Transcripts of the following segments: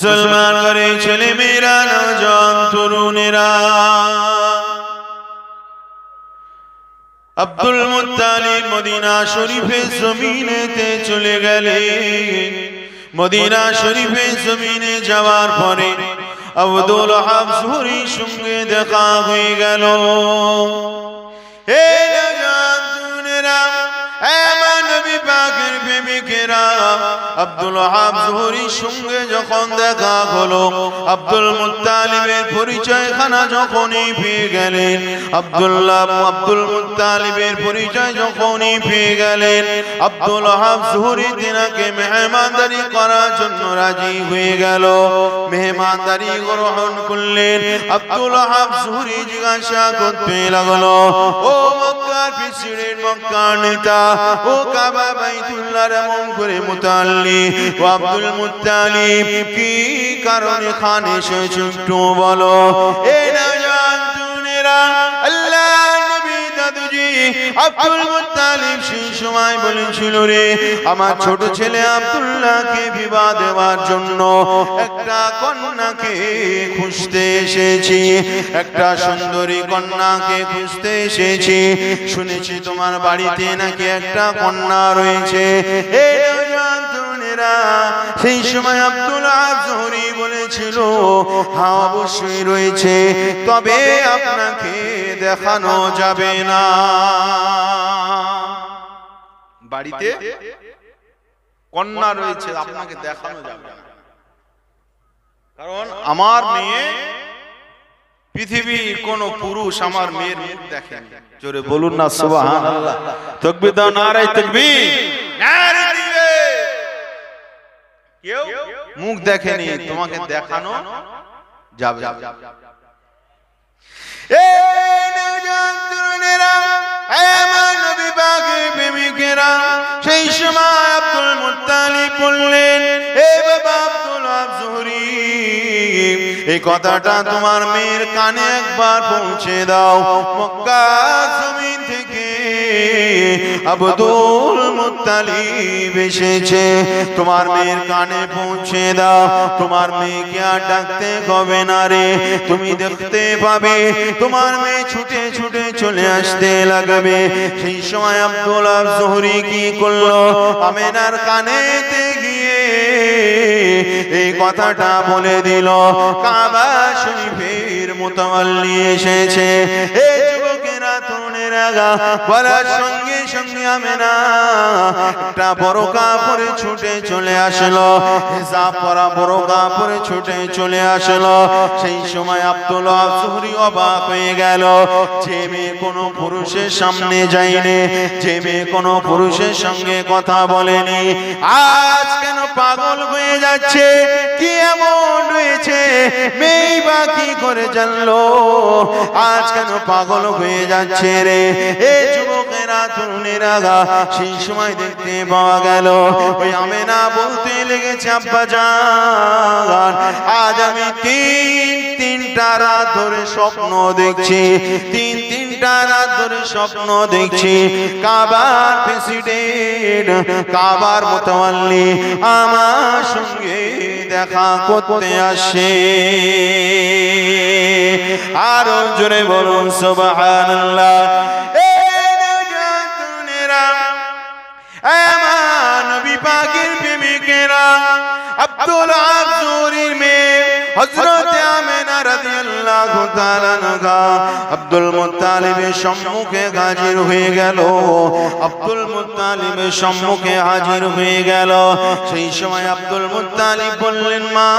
মুসলমান করে ছেলে মেয়েরা নজন তরুণেরা। আব্দুল মুত্তালিব মদিনা শরীফের জমিনেতে চলে গেলেন মদিনা শরীফের জমিনে যাওয়ার পরে আব্দুল হাফজুরির সঙ্গে দেখা হয়ে গেল। হে নজন তরুণেরা আব্দুল হাব জহুরির সঙ্গে যখন দেখা হলো, আব্দুল মুত্তালিবের পরিচয় খানা যখনই পেয়ে গেলেন, আব্দুল্লাহ আব্দুল মুত্তালিবের পরিচয় যখনই পেয়ে গেলেন, আব্দুল হাব জহুরি তিনাকে মেহমানদারি করার জন্য রাজি হয়ে গেল। মেহমানদারি গ্রহণ করলেন, আব্দুল হাব জহুরি জিজ্ঞাসা করতে লাগল, ও মক্কার প্রেসিডেন্ট মক্কার নেতা, ও কাবা বাইতুল্লাহর এমন করে মুতাল্লি ও আব্দুল মুতালিব কি কারণে খান এসেছ একটু বলো? এ না আব্দুল মুত্তালিব সেই সময় বলেছিল রে, আমার ছোট ছেলে আব্দুল্লাহকে বিবাহ দেওয়ার জন্য একটা কন্যাকে খুঁজতে এসেছি, একটা সুন্দরী কন্যাকে খুঁজতে এসেছি। শুনেছি তোমার বাড়িতে নাকি একটা কন্যা রয়েছে। সেই সময় আব্দুল আজহরি বলেছিল হ্যাঁ অবশ্যই রয়েছে, তবে আপনাকে দেখানো যাবে না। বাড়িতে কন্যা রয়েছে আপনাকে দেখানো যাবে। না কারণ আমার মেয়ে পৃথিবীর কোন পুরুষ আমার মেয়ের মুখ দেখে জোরে বলুন না সুবহানাল্লাহ। তাকবীর দাও নারায়ে তাকবীর। নারে দিবে কেউ মুখ দেখেনি তোমাকে দেখানো যাবে। এই সেই সময় আব্দুল মুত্তালিব বললেন, এ বাবা আব্দুল আবজুরি এই কথাটা তোমার মেয়ের কানে একবার পৌঁছে দাও। মক্কা থেকে আব্দুল মুত্তালিব এসেছে। তোমার মেয়ের কানে পৌঁছে দাও। তোমার মেয়েকে আর ডাকতে হবে না রে। তুমি দেখতে পাবে, তোমার মেয়ে ছুটে ছুটে চলে আসতে লাগবে। সেই সময় আব্দুল জহুরি কি করল? আমেনার কানেতে গিয়ে এই কথাটা বলে দিল। কাবা শরীফের মোতামাল্লি এসেছে। এই তরুণেরা গা বলার সঙ্গে সঙ্গে আমেনা একটা বড় কাপড়ে ছুটে চলে আসলো। হিসাব পরা বড় কাপড়ে ছুটে চলে আসলো। সেই সময় আব্দুল জহুরি অবাক হয়ে গেল। যে মেয়ে কোনো পুরুষের সামনে যায়নি, যে মেয়ে কোনো পুরুষের সঙ্গে কথা বলেনি। আজ কেন পাগল হয়ে যাচ্ছে? কি এমন রয়েছে মেয়ে বা কি করে জানলো? আজ কেন পাগল হয়ে যাচ্ছে রে? এ যুবকেরা তরুণেরা সেই সময় দেখতে পাওয়া গেল, ওই বলতে লেগেছে, আব্বা জান, আজ আমি তিন, তিনটা রাত ধরে স্বপ্ন দেখছি, তিন, তিনটা রাত ধরে স্বপ্ন দেখছি, কাবার প্রেসিডেন্ট, কাবার মোতাল্লি আমার সঙ্গে দেখা করতে আসে। আরও জোরে বলুন, সুবহানাল্লাহ। নবী পাকের প্রেমিকেরা আব্দুল আবদুরির মেয়ে হযরত আমেনা রাদিয়াল্লাহু তাআলা আনহা আব্দুল মুত্তালিবের সম্মুখে হাজির হয়ে গেল। আব্দুল মুত্তালিবের সম্মুখে হাজির হয়ে গেল। সেই সময় আব্দুল মুত্তালিব বললেন মা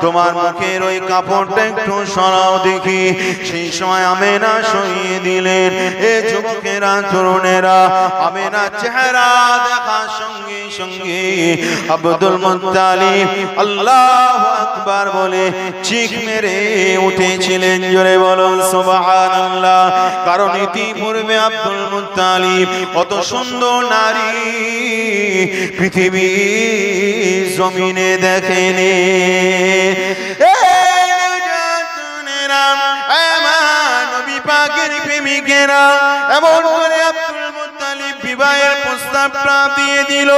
তোমার মুখের ওই কাপড়টা একটু সরাও দেখি। সেই সময় আমেনা সরিয়ে দিলেন এ যুবকেরা তরুণেরা আমেনা চেহারা দেখার সঙ্গে সঙ্গে আব্দুল মুত্তালিব আল্লাহ আকবার বলে চিক মেরে উঠেছিলেন জোরে বলুন, সুবহানাল্লাহ। কারণ ইতিপূর্বে আব্দুল মুত্তালিব কত সুন্দর নারী পৃথিবী জমিনে দেখেনি। প্রস্তাবটা দিয়ে দিল,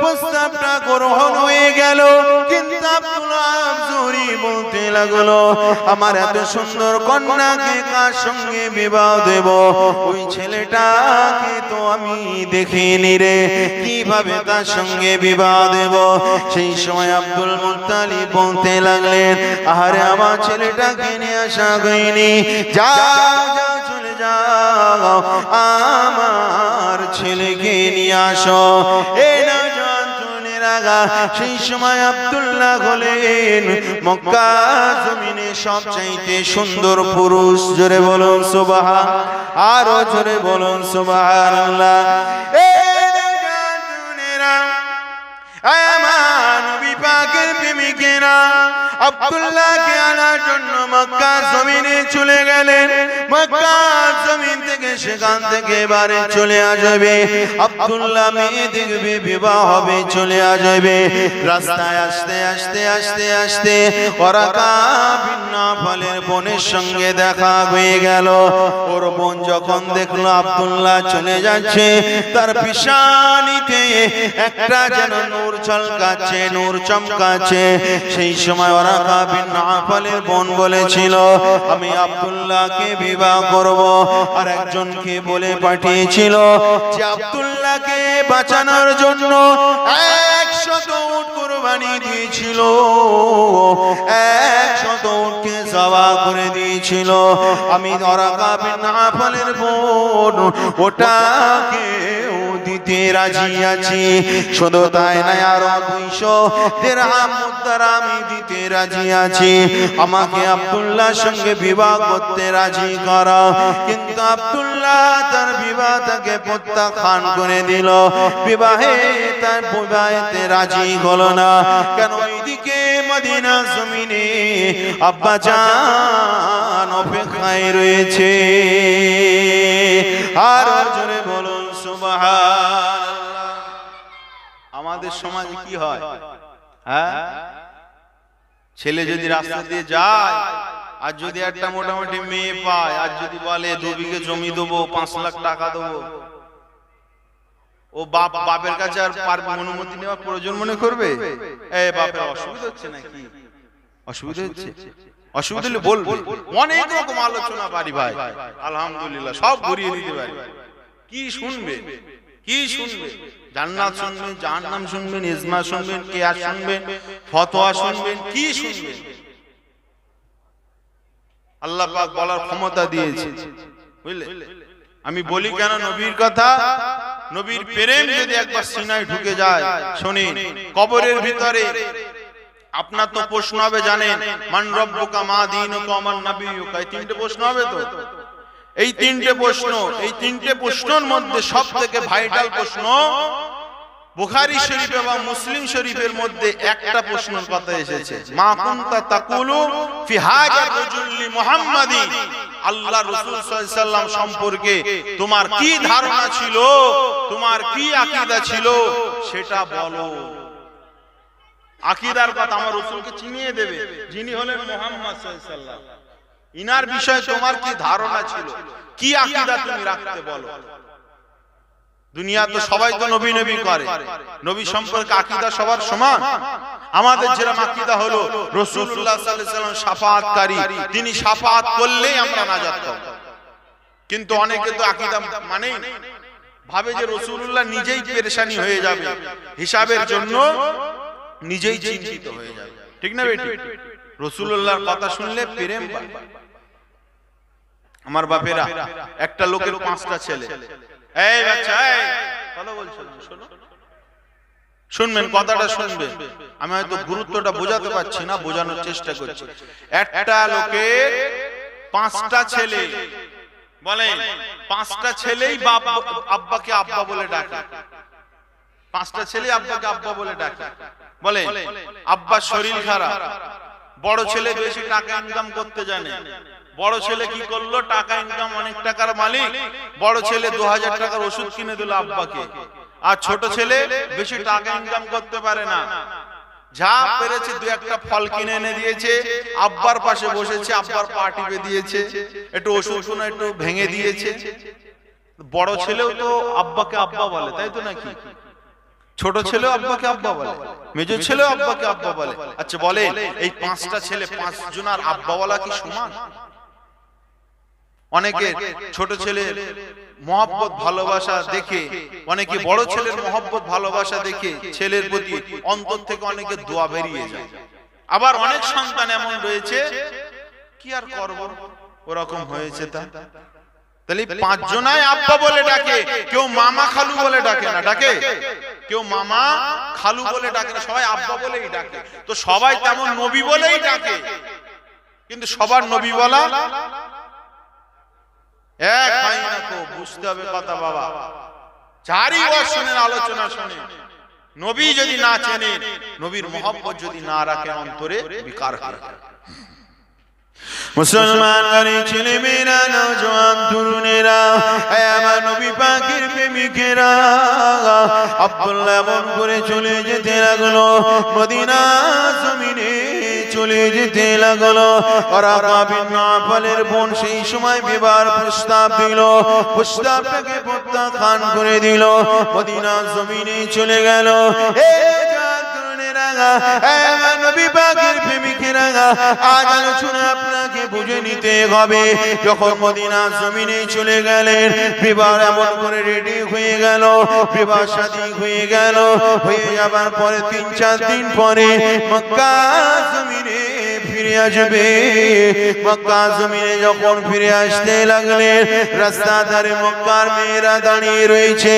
প্রস্তাবটা গ্রহণ হয়ে গেল। লাগল। আমার এত সুন্দর কন্যাকে কার সঙ্গে বিবাহ দেব? ওই ছেলেটাকে তো আমি দেখিনি রে। কীভাবে তার সঙ্গে বিবাহ দেব? সেই সময় আব্দুল মুত্তালিব বলতে লাগলেন, আহারে, আমার ছেলেটাকে নিয়ে আসা হয়নি। যা চলে যাও। আমার ছেলেকে নিয়ে আসো। এ না আগা সেই সময় আব্দুল্লাহ হলেন মক্কা জমিনে সব চাইতে সুন্দর পুরুষ, জোরে বলুন আরও জোরে বলুন আনার জন্য মক্কা জমিনে চলে গেলেন। মক্কা সেখান থেকে এবারে চলে আসবে। আব্দুল্লাহ মেয়ে দেখবে বিবাহ হবে চলে আসবে। রাস্তায় আসতে আসতে আসতে আসতে ওরা ভিন্ন ফলের বোনের সঙ্গে দেখা হয়ে গেল। ওর বোন যখন দেখল আব্দুল্লাহ চলে যাচ্ছে, তার পিসানিতে একটা যেন নূর চলকাচ্ছে নূর চমকাচ্ছে। সেই সময় ওরা কাবিন নাফালের বোন বলেছিল, আমি আব্দুল্লাহকে বিবাহ করব। আর একজনকে বলে পাঠিয়েছিল যে আব্দুল্লাহকে বাঁচানোর জন্য দিয়েছিল করে দিয়েছিল। আমি ওরা কাবিন বোন, ওটাকে দিতে রাজি আছি। শুধু তাই নাই আরও দুইশো দেড়হাম আমি দিতে রাজি আছি। আমাকে আব্দুল্লাহর সঙ্গে বিবাহ করতে রাজি করা। কিন্তু আব্দুল্লাহ তার বিবাহ তাকে প্রত্যাখ্যান করে দিল। বিবাহে তার বিবাহেতে রাজি হলো না। কেন ওইদিকে মদিনা জমিনে আব্বা জান অপেক্ষায় রয়েছে। আর জোরে আমাদের সমাজে কি হয়? হ্যাঁ? ছেলে যদি রাস্তা দিয়ে যায় আর যদি একটা মোটামুটি মেয়ে পায় আর যদি বলে দু বিঘে জমি দেবো পাঁচ লাখ টাকা দেবো। ও বাপ বাপের কাছে আর পারবে অনুমতি নেওয়ার প্রয়োজন মনে করবে? এ বাপের অসুবিধা হচ্ছে নাকি? অসুবিধা হচ্ছে? অসুবিধা হলে বলবে? অনেক রকম আলোচনা পারি ভাই। আলহামদুলিল্লাহ সব ঘুরিয়ে দিতে পারি। কি শুনবে? কি শুনবে? জান্নাত শুনবেন জাহান্নাম শুনবেন ইজমা শুনবেন শুনবেন ফতোয়া শুনবেন কি শুনবেন আল্লাহ পাক বলার ক্ষমতা দিয়েছে। বুঝলে? আমি বলি কেন নবীর কথা? নবীর প্রেম যদি একবার সিনায় ঢুকে যায় শুনিন কবরের ভিতরে আপনার তো প্রশ্ন হবে জানেন মান রব্বুকা মা দীনুকা নাবিয়ুকা এই তিনটে প্রশ্ন হবে তো? এই তিনটে প্রশ্ন, এই তিনটে প্রশ্নের মধ্যে সব থেকে ভাইটাল প্রশ্ন, বুখারি শরীফ এবং মুসলিম শরীফের মধ্যে একটা প্রশ্নের কথা এসেছে। মা কুনতা তাকুলু ফি হাজার রাজুল্লি মুহাম্মাদি। আল্লাহ রাসূল সাল্লাল্লাহু সম্পর্কে তোমার কি ধারণা ছিল, তোমার কি আকীদা ছিল, সেটা বলো। আকীদার কথা আমার রাসূলকে চিনিয়ে দেবে, যিনি হলেন মুহাম্মদ সাল্লাল্লাহু ইনার বিষয়ে তোমার কি ধারণা ছিল? কি আকীদা তুমি রাখতে বলো? দুনিয়া তো সবাই তো নবী নবী করে। নবী সম্পর্কে আকীদা সবার সমান। আমাদের যেরকম আকীদা হলো আলাইহি সাল্লাম তিনি শাফাআত করলেই আমরা নাজাত পাবো কিন্তু অনেকে তো আকীদা মানেই ভাবে যে রাসূলুল্লাহ নিজেই পেরেশানি হয়ে যাবে। হিসাবের জন্য নিজেই চিন্তিত হয়ে যাবে। ঠিক না বেটি? রসুল্লাহর কথা শুনলে প্রেম পায়। আমার বাপেরা একটা লোকের পাঁচটা ছেলে। এই বাচ্চা এই। কথা বলছো শোনো। শুনবেন কথাটা শুনবেন আমি হয়তো গুরুত্বটা বোঝাতে পারছি না বোঝানোর চেষ্টা করছি। একটা লোকের পাঁচটা ছেলে। বলেন পাঁচটা ছেলেই বাপ আব্বাকে আব্বা বলে ডাকে। পাঁচটা ছেলে আব্বাকে আব্বা বলে ডাকে। বলে আব্বার শরীর খারাপ। বড় ছেলে বেশি টাকা ইনকাম করতে জানে। বড় ছেলে কি করল? টাকা ইনকাম অনেক টাকার মালিক। বড় ছেলে দু হাজার টাকার ওষুধ কিনে দিল আব্বাকে। আর ছোট ছেলে বেশি টাকা ইনকাম করতে পারে না। যা পেরেছে দু একটা ফল কিনে এনে দিয়েছে। আব্বার পাশে বসেছে, আব্বার পা টিপে দিয়েছে। একটু ওষুধ কোনো একটু ভেঙে দিয়েছে। বড় ছেলেও তো আব্বাকে আব্বা বলে, তাই তো নাকি? ছোট ছেলে আব্বাকে আব্বা বলে, মেজো ছেলে আব্বাকে আব্বা বলে। আচ্ছা বলে এই পাঁচটা ছেলে পাঁচ জনার আব্বাওয়ালা কি সমান? অনেকে ছোট ছেলে মহব্বত ভালোবাসা দেখে অনেকে বড় ছেলের মহব্বত ভালোবাসা দেখে ছেলের প্রতি অন্তর থেকে অনেকে দোয়া বেরিয়ে যায়। আবার অনেক সন্তান এমন রয়েছে কি আর করব? ওরকম হয়েছে তা। তাহলে পাঁচ জনায় আব্বা বলে ডাকে কেউ মামা খালু বলে ডাকে না ডাকে? কেউ মামা খালু বলে ডাকে না সবাই আব্বা বলেই ডাকে। তো সবাই তেমন নবী বলেই ডাকে কিন্তু সবার নবী বলা এক হয় না বুঝতে হবে কথা বাবা। আলোচনা শুনে। নবী যদি না চেনে নবীর যদি না রাখে অন্তরে বিকার হয়ে। যায়। মুসলমান গাড়ি ছেলে মেয়েরা নজওয়ান তরুণেরা আমার নবী পাখির প্রেমিকেরা। আব্দুল্লাহ এমন করে চলে যেতে লাগল মদিনা জমিনে। চলে যেতে লাগল। বোন সেই সময় বিবার প্রস্তাব দিল। প্রস্তাবটাকে প্রত্যাখ্যান করে দিল। মদিনা জমিনে চলে গেল। এ পরে তিন চার দিন পরে মক্কা জমিনে ফিরে আসবে। মক্কা জমিনে যখন ফিরে আসতে লাগলেন, রাস্তা ধারে মক্কার মেয়েরা দাঁড়িয়ে রয়েছে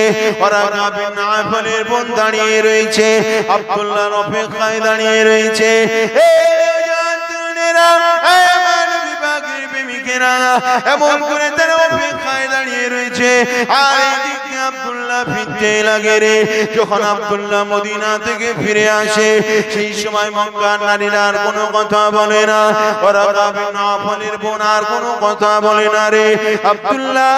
বোন দাঁড়িয়ে রয়েছে আব্দুল্লাহর অপেক্ষায় দাঁড়িয়ে রয়েছে। এই প্রেমিকেরা, এমন করে তারা অপেক্ষায় দাঁড়িয়ে রয়েছে। আর ফিরতে লাগে রে। যখন আব্দুল্লাহ মদিনা থেকে ফিরে আসে, সেই সময় মক্কার নারীরা আর কোনো কথা বলে না। ওরা কাবিন নাফলের বোন আর কোনো কথা বলে না রে। আব্দুল্লাহ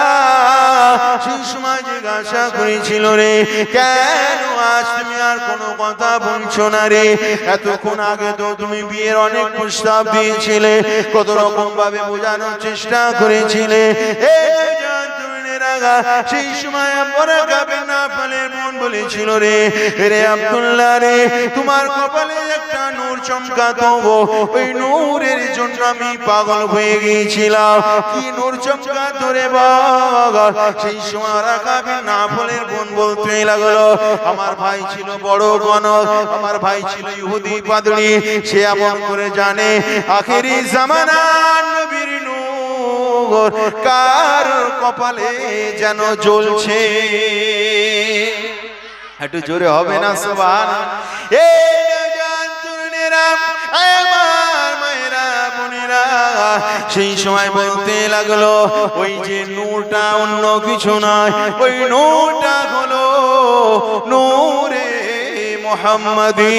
সেই সময় জিজ্ঞাসা করেছিল রে, কেন আজ তুমি আর কোনো কথা বলছো না রে? এতক্ষণ আগে তো তুমি বিয়ের অনেক প্রস্তাব দিয়েছিলে। কত রকম ভাবে বোঝানোর চেষ্টা করেছিলে। এই সেই সময় আমরা না মন বলেছিল রে রে আব্দুল্লাহ রে, তোমার কপালে একটা নূর চমকাতো গো। ওই নূরের জন্য আমি পাগল হয়ে গিয়েছিলাম। কি নূর বাবা? সেই সময় না ফলের বোন বলতে লাগল। আমার ভাই ছিল বড় গণক, আমার ভাই ছিল ইহুদি পাদরি সে এমন করে জানে, আখেরি জামানা নবীর নূর, কার কপালে যেন জ্বলছে। একটু জোরে হবে না সবার সেই সময় বলতে লাগল, ওই যে নূরটা অন্য কিছু নয়, ওই নূরটা হলো নূরে মোহাম্মদী।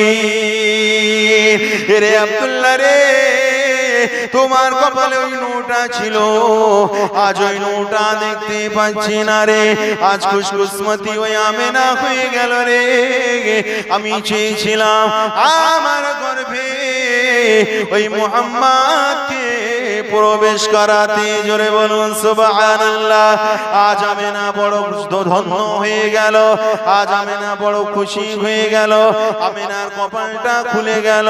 রে আব্দুল্লাহ রে। তোমার কপালে ওই নোটা ছিল। আজ ওই নোটা দেখতে পাচ্ছি না রে। আজ খুশকুসমতি ওই আমেনা হয়ে গেল রে। আমি চেয়েছিলাম আমার গর্ভে ওই মোহাম্মদকে প্রবেশ করাতে। জোরে বলুন, সুবহানাল্লাহ। আজ আমেনা বড় ধন্য হয়ে গেল। আজ আমেনা বড় খুশি হয়ে গেল। আমেনার কপালটা খুলে গেল।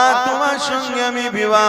আর তোমার সঙ্গে আমি বিবাহ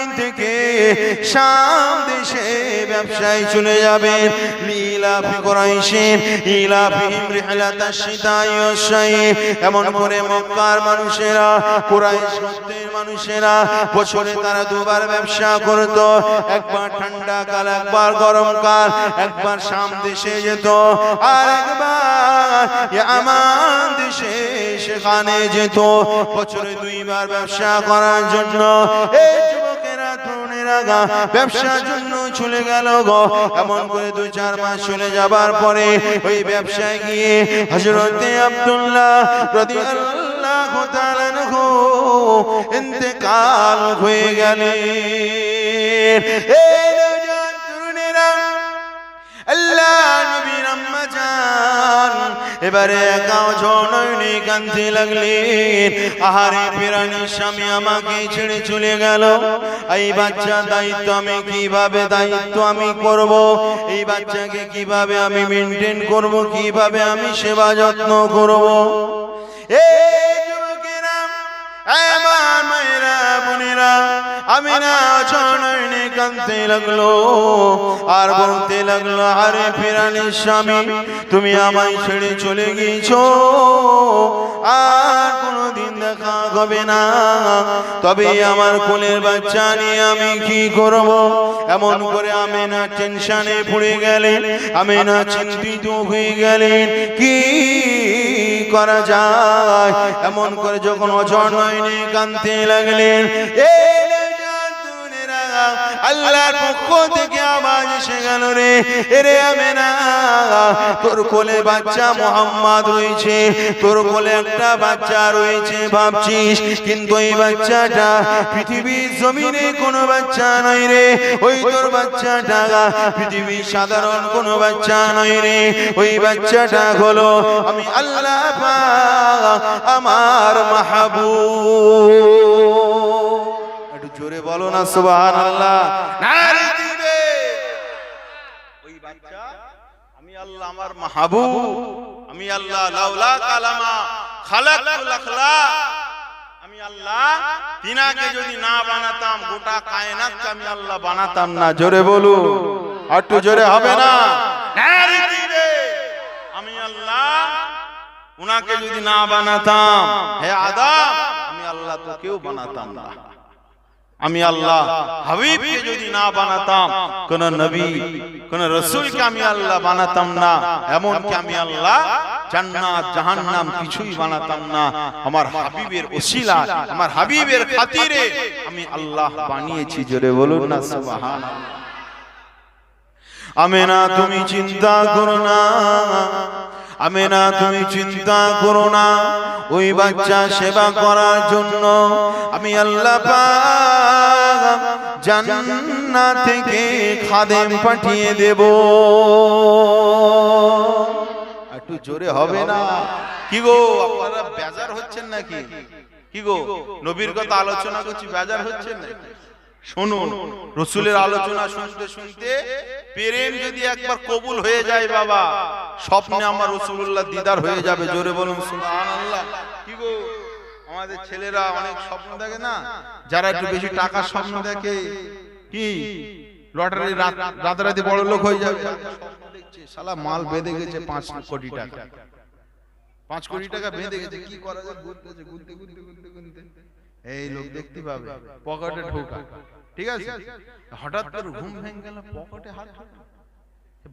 শাম দেশে ব্যবসায় চলে যাবেন লীলাফি করাইছেন ইলাফিহিম রিহলাতাশ শীতাই ওয়াশ-শাই এমন করে মক্কার মানুষেরা, কুরাইশ গোত্রের মানুষেরা বছরে তারা দুবার ব্যবসা করত। একবার ঠান্ডা কাল, একবার গরম কাল, একবার শাম দেশে যেত। আর একবার ইয়ামান দেশে সেখানে যেত। বছরে দুইবার ব্যবসা করার জন্য এই যুবকেরা গা, ব্যবসার জন্য চলে গেল গো। এমন করে দুই চার মাস চলে যাবার পরে ওই ব্যবসায় গিয়ে হজরতে আব্দুল্লাহ রাদিয়াল্লাহু তাআলা ইন্তেকাল হয়ে তরুণেরা, আল্লাহ নবীর আম্মা জান। এবারে একা ঝড়ে কাঁদতে লাগলেন আহারে ফেরানি স্বামী আমাকে ছেড়ে চলে গেল। এই বাচ্চা দায়িত্ব আমি কীভাবে দায়িত্ব আমি করব? এই বাচ্চাকে কীভাবে আমি মেনটেন করব? কীভাবে আমি সেবা যত্ন করব? এই যুবকেরা আমার মায়েরা বোনেরা আমি না চরণে কাঁদতে লাগল, আর বলতে লাগল, আরে ফেরানি স্বামী, তুমি আমায় ছেড়ে চলে গিয়েছো। আর কোনোদিন দেখা হবে না। তবে আমার কোলের বাচ্চা নিয়ে আমি কি করব? এমন করে আমি না টেনশনে পড়ে গেলেন আমি না চিন্তিত হয়ে গেলেন কি করা যায়? এমন করে যখন অজর নয়নে কানতে লাগলেন এই আল্লাহর পক্ষ থেকে আওয়াজ এসে গেল রে। এরে আমেনা তোর কোলে বাচ্চা মোহাম্মদ রয়েছে। তোর কোলে একটা বাচ্চা রয়েছে ভাবছিস। কিন্তু এই বাচ্চাটা পৃথিবীর জমিনে কোনো বাচ্চা নয় রে। ওই তোর বাচ্চাটা পৃথিবীর সাধারণ কোনো বাচ্চা নয় রে। ওই বাচ্চাটা হলো আমি আল্লাহ আমার মাহবুব। জোরে বলো না সুবহান আল্লাহ ওই বাচ্চা, আমি আল্লাহ আমার মাহবুব, আমি আল্লাহ লাউলা কালামা, খালাকুল আখলাক। আমি আল্লাহ তিনাকে যদি না বানাতাম, গোটা কায়নাতকে আমি আল্লাহ বানাতাম না। জোরে বলু একটু জোরে হবে না। আমি আল্লাহ উনাকে যদি না বানাতাম, হে আদম, আমি আল্লাহ তো কেউ বানাতাম না। আমি আল্লাহ হাবিবকে যদি না বানাতাম, কোন নবী, কোন রসুলকে আমি আল্লাহ বানাতাম না। এমন কি আমি আল্লাহ জান্নাত, জাহান্নাম কিছুই বানাতাম না। আমার হাবিবের ওসিলা, আমার হাবিবের খাতিরে আমি আল্লাহ বানিয়েছি, জোরে বলুন না সুবহান আমেনা, তুমি চিন্তা করো না। আমেনা, তুমি চিন্তা করো না। ওই বাচ্চা সেবা করার জন্য আমি আল্লাহ পাক জান্নাত থেকে খাদেম পাঠিয়ে দেব। একটু জোরে হবে না? কি গো, আপনারা বেজার হচ্ছেন নাকি? কি গো, নবীর কথা আলোচনা করছি, বেজার হচ্ছেন নাকি? শুনুন রসুলের আলোচনা শুনতে শুনতে প্রেম যদি একবার কবুল হয়ে যায় বাবা স্বপ্নে আমার রসুল্লাহ দিদার হয়ে যাবে জোরে বলুন কি গো? আমাদের ছেলেরা অনেক স্বপ্ন দেখে না? যারা একটু বেশি টাকার স্বপ্ন দেখে কি? লটারি রাতারাতি বড় লোক হয়ে যাবে। শালা মাল বেঁধে গেছে পাঁচ কোটি টাকা। পাঁচ কোটি টাকা বেঁধে গেছে কি করা যায়? ঘুরতেছে ঘুরতে ঘুরতে ঘুরতে ঘুরতে এই লোক দেখতে পাবে। পকেটে ঢোকা। ঠিক আছে? হঠাৎ করে ঘুম ভেঙে গেল পকেটে হাত।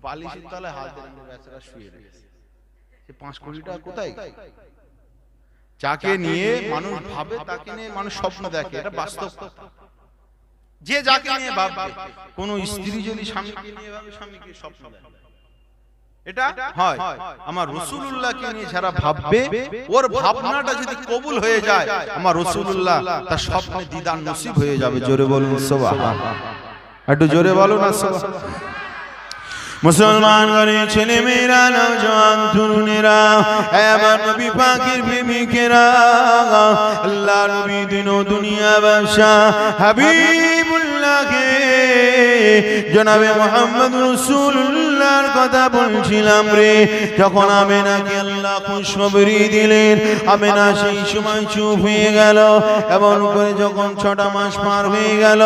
বালিশের তলায় হাত দিয়ে বেচারা শুয়ে রয়েছে। সে পাঁচ কোটি টাকা কোথায়? যাকে নিয়ে মানুষ ভাবে তাকে নিয়ে মানুষ স্বপ্ন দেখে। এটা বাস্তব যে যাকে নিয়ে ভাববে কোন স্ত্রী যদি স্বামীকে নিয়ে ভাবে স্বামীকে স্বপ্ন দেখে। এটা হয়। আমার নিয়ে যারা ভাববে ওর ভাবনাটা যদি কবুল হয়ে যায় আমার তার স্বপ্নে দিদার নসিব হয়ে যাবে জোরে বলুন একটু জোরে বলো না সুবহান মুসলমান ঘরে ছেলে মেয়েরা নওজওয়ান তরুণেরা এ আমার নবী পাকের প্রেমিকেরা আল্লাহ নবী দিন দুনিয়া বাদশা হাবিবুল্লাহকে জনাবে মোহাম্মদ রসুল্লাহর কথা বলছিলাম রে। যখন আমেনাকে আল্লাহ খুশখবরি দিলেন, আমেনা সেই সময় চুপ হয়ে গেল এমন করে যখন ছটা মাস পার হয়ে গেল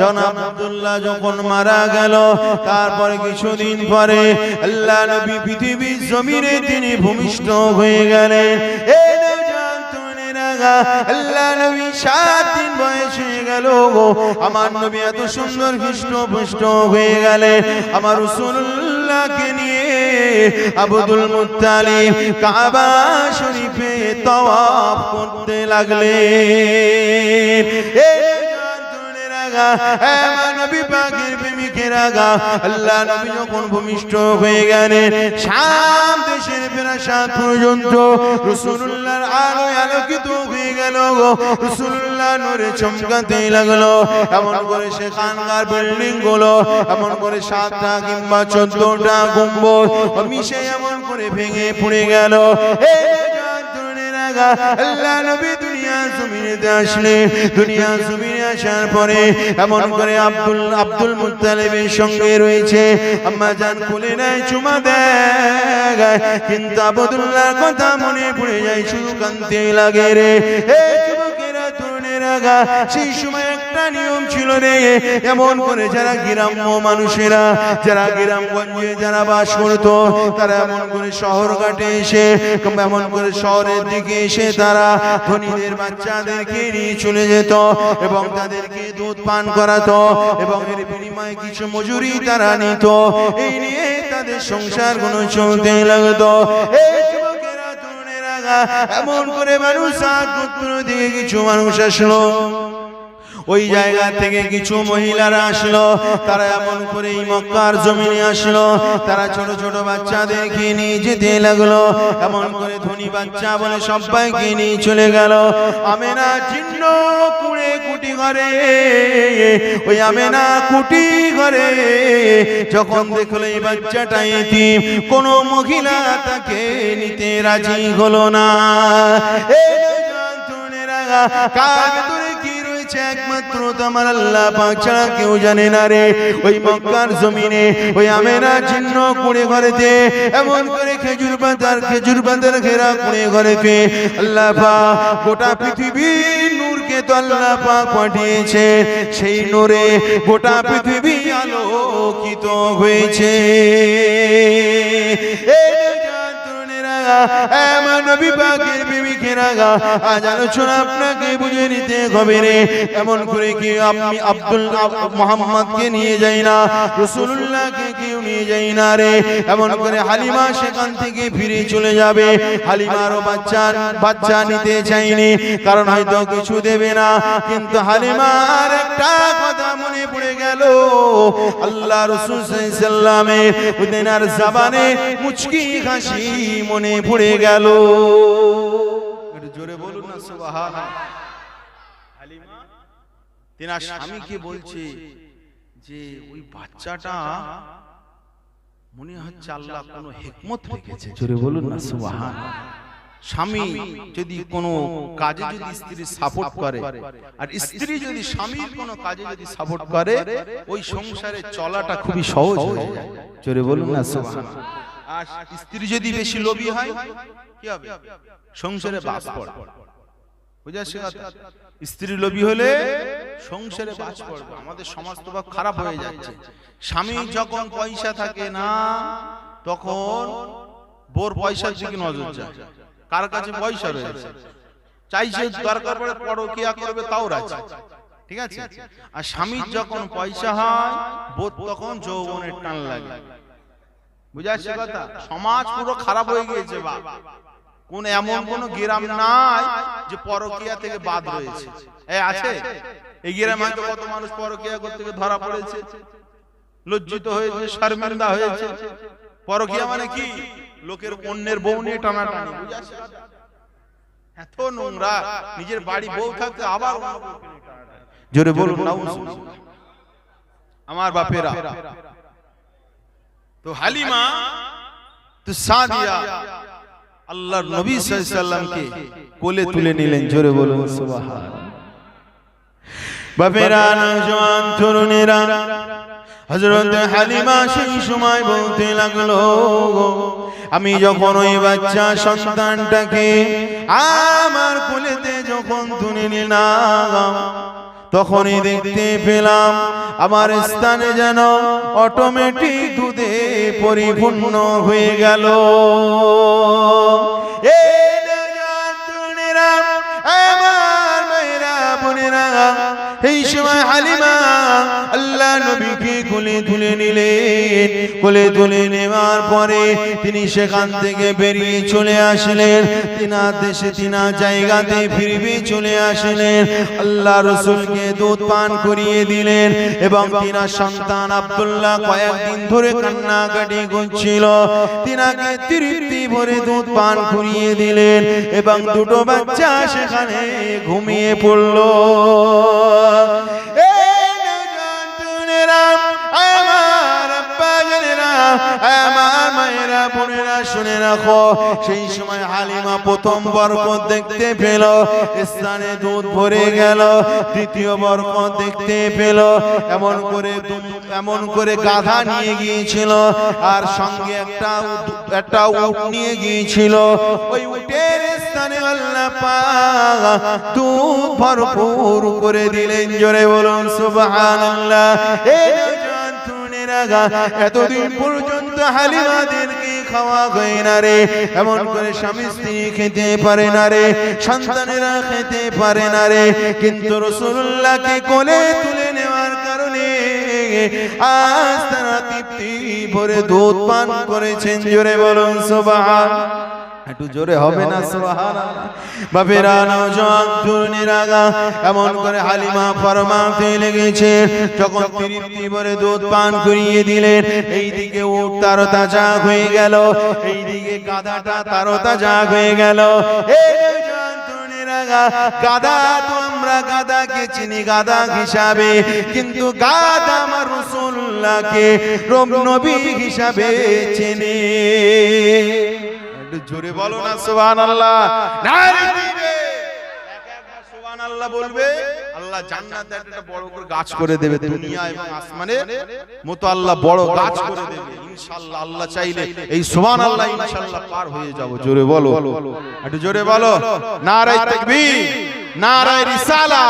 যখন আব্দুল্লাহ যখন মারা গেল, তারপরে কিছুদিন পরে আল্লাহ নবী পৃথিবীর জমিনে তিনি ভূমিষ্ঠ হয়ে গেলেন। এই আল্লাহ নবী সাত দিন বয়স গেল আমার নবী এত সুন্দর হৃষ্ট পুষ্ট হয়ে গেলে আমার রসুল্লাহকে নিয়ে আবুদুল মুত্তালিব কাবা শরীফে তওয়াফ করতে লাগলে আমার নবী প্রেমিকেরা আগা আল্লাহ নবী যখন ভূমিষ্ঠ হয়ে গেলেন, শাম দেশের ফেরাসাত পর্যন্ত রসুল্লাহর আলোয় আলোকিত হয়ে গেল রসুল্লাহ নূরে চমকাতে লাগল। এমন করে সেখানকার বিল্ডিংগুলো, এমন করে সাতটা কিংবা চোদ্দটা গম্বুজ মিশে এমন করে ভেঙে পড়ে গেল। আল্লাহ নবী জমিনেতে আসলে, দুনিয়া জমিনে আসার পরে এমন করে আব্দুল আব্দুল মুতালেবের সঙ্গে রয়েছে। আম্মা জান খুলে নেয়, চুমা দেয়। কিন্তু আবদুল্লাহর কথা মনে পড়ে যায়, শুধু কান্তি লাগে রে। সেই সময় একটা নিয়ম ছিল রে, এমন করে যারা গ্রাম্য মানুষেরা, যারা গ্রামগঞ্জে যারা বাস করতো, তারা এমন করে শহর ঘাটে এসে এমন করে শহরের দিকে এসে তারা ধনীদের বাচ্চাদেরকে নিয়ে চলে যেত এবং তাদেরকে দুধ পান করাতো এবং এর বিনিময়ে কিছু মজুরি তারা নিত। এই নিয়ে তাদের সংসারগুলো চলতে লাগতো। এমন করে মানুষ দিকে কিছু মানুষ আসলো। ওই জায়গা থেকে কিছু মহিলারা আসলো। তারা এমন করে এই মক্কার জমিনে আসলো। তারা ছোট ছোট বাচ্চাদেরকে নিয়ে যেতে লাগল। এমন করে ধনী বাচ্চা বলে সবাইকে নিয়ে চলে গেল। আমেনা চিহ্ন কুড়ে কুটি ঘরে। ওই আমেনা কুটি ঘরে যখন দেখল এই বাচ্চাটা এতিম, কোনো মহিলা তাকে নিতে রাজি হলো না। এই রয়েছে একমাত্র তোমার আল্লাহ পাক ছাড়া কেউ জানে না রে ওই মক্কার জমিনে ওই আমেনা চিহ্ন কুড়ে ঘরেতে এমন করে খেজুর পাতার খেজুর পাতার ঘেরা কুড়ে ঘরেতে আল্লাহ পাক গোটা পৃথিবীর নূরকে তো আল্লাহ পাক পাঠিয়েছে সেই নূরে গোটা পৃথিবী আলোকিত হয়েছে এই এমন নবী পাকের এমন করে কি নিয়ে যাই না রসুল্লাহকে কেউ নিয়ে যাই না রে। এমন করে হালিমা সেখান থেকে ফিরে চলে যাবে। হালিমারও বাচ্চা বাচ্চা নিতে চাইনি, কারণ হয়তো কিছু দেবে না। কিন্তু হালিমার একটা কথা মনে পড়ে গেল। আল্লাহ রসুল সাল্লামের উদিনার জাবানে মুচকি হাসি মনে পড়ে গেল। জোরে বলুন না সুবহান তিনার স্বামীকে বলছে যে, ওই বাচ্চাটা মনে হচ্ছে আল্লাহ কোনো হেকমত রেখেছে। জোরে বলুন না সুবহান স্বামী যদি কোনো কাজে যদি স্ত্রী সাপোর্ট করে আর স্ত্রী যদি স্বামীর কোনো কাজে যদি সাপোর্ট করে ওই সংসারে চলাটা খুবই সহজ হয়ে যায়। জোরে বলুন না সুবহান আর স্ত্রী যদি বেশি লোভী হয় কি হবে? সংসারে বাস পড়ে। কথা? স্ত্রী লোভী হলে সংসারে বাস পড়বে। আমাদের সমাজ তো খারাপ হয়ে যাচ্ছে। স্বামী যখন পয়সা থাকে না তখন বোর পয়সার দিকে নজর যায়। কার কাছে পয়সা রয়েছে? চাইছে দরকার পড়ে পরকিয়া করবে তাও রাজি। ঠিক আছে? আর স্বামীর যখন পয়সা হয় বোধ তখন যৌবনের টান লাগে। বুঝাচ্ছে কথা? সমাজ পুরো খারাপ হয়ে গিয়েছে বা কোন এমন কোন গ্রাম নাই যে পরকিয়া থেকে বাদ রয়েছে। এ আছে? এই গ্রামে হয়তো কত মানুষ পরকিয়া করতে গিয়ে ধরা পড়েছে? লজ্জিত হয়েছে শর্মিন্দা হয়েছে। পরকিয়া মানে কি? লোকের অন্যের বউ নিয়ে টানাটানি বুঝাচ্ছে এত নোংরা। নিজের বাড়ি বউ থাকতে আবার। জোরে বলুন না আমার বাপেরা। তো হালিমা তো সাদিয়া আল্লাহর নবী সাল্লামকে কোলে তুলে নিলেন জোরে বলুন সুবহান বাপেরা তরুণেরা হালিমা সেই সময় বলতে লাগল আমি যখন ওই বাচ্চা সন্তানটাকে আমার কোলেতে যখন তুলে নিলাম তখনই দেখতে পেলাম, আমার স্থানে যেন অটোমেটিক দুধে পরিপূর্ণ হয়ে গেল। আমার এই সময় হালিমা আল্লাহ নবীকে কোলে তুলে নিলেন। কোলে তুলে নেওয়ার পরে তিনি সেখান থেকে বেরিয়ে চলে আসলেন। তিনার দেশে তিনার জায়গাতে ফিরবে চলে আসলেন। আল্লাহ রসুলকে দুধ পান করিয়ে দিলেন এবং তিনার সন্তান আবদুল্লাহ কয়েকদিন ধরে কান্নাকাটি করছিল। তিনাকে তৃপ্তি ভরে দুধ পান করিয়ে দিলেন এবং দুটো বাচ্চা সেখানে ঘুমিয়ে পড়ল। এই শুনে রাখো। সেই সময় হালিমা প্রথম বরকত দেখতে পেল। স্থানে দুধ ভরে গেল। দ্বিতীয় বরকত দেখতে পেল। এমন করে এমন করে গাধা নিয়ে গিয়েছিল। আর সঙ্গে একটা একটা উট নিয়ে গিয়েছিল। ওই উটের স্থানে আল্লাহ ভরপুর করে দিলেন। জোরে বলুন, সুবহানাল্লাহ। এই এতদিন পর্যন্ত হালিমাদেরকে খাওয়া হয় না রে। এমন করে স্বামী স্ত্রী খেতে পারে না রে, সন্তানেরা খেতে পারে না রে। কিন্তু রসুল্লাহকে কোলে তুলে নেওয়ার কারণে আজ তারা তৃপ্তি ভরে দুধ পান করেছেন। জোরে বলুন, সুবহান। একটু জোরে হবে না বাপেরা নওজোয়ান তরুণীরা এমন করে হালিমা ফরমাতে লেগেছে। যখন তৃপ্তি ভরে দুধ পান করিয়ে দিলেন এইদিকে উট তারও তাজা হয়ে গেল এইদিকে গাধাটা তারও তাজা হয়ে গেল। এই নওজোয়ান তরুণীরা গা, গাধা তো আমরা গাধাকে চিনি গাধা হিসাবে। কিন্তু গাধা আমার রসুল্লাহকে রব নবী হিসাবে চেনে। একটু জোরে বলো না সুবহান আল্লাহ আল্লাহ বলবে আল্লাহ জান্নাতে একটা বড় করে গাছ করে দেবে দুনিয়া এবং আসমানে। মতো আল্লাহ বড় গাছ করে দেবে। ইনশাআল্লাহ আল্লাহ চাইলে এই সুবহান আল্লাহ ইনশাআল্লাহ পার হয়ে যাব। জোরে বলো। একটু জোরে বলো। নারায়ে তাকবীর। নারায়ে রিসালা।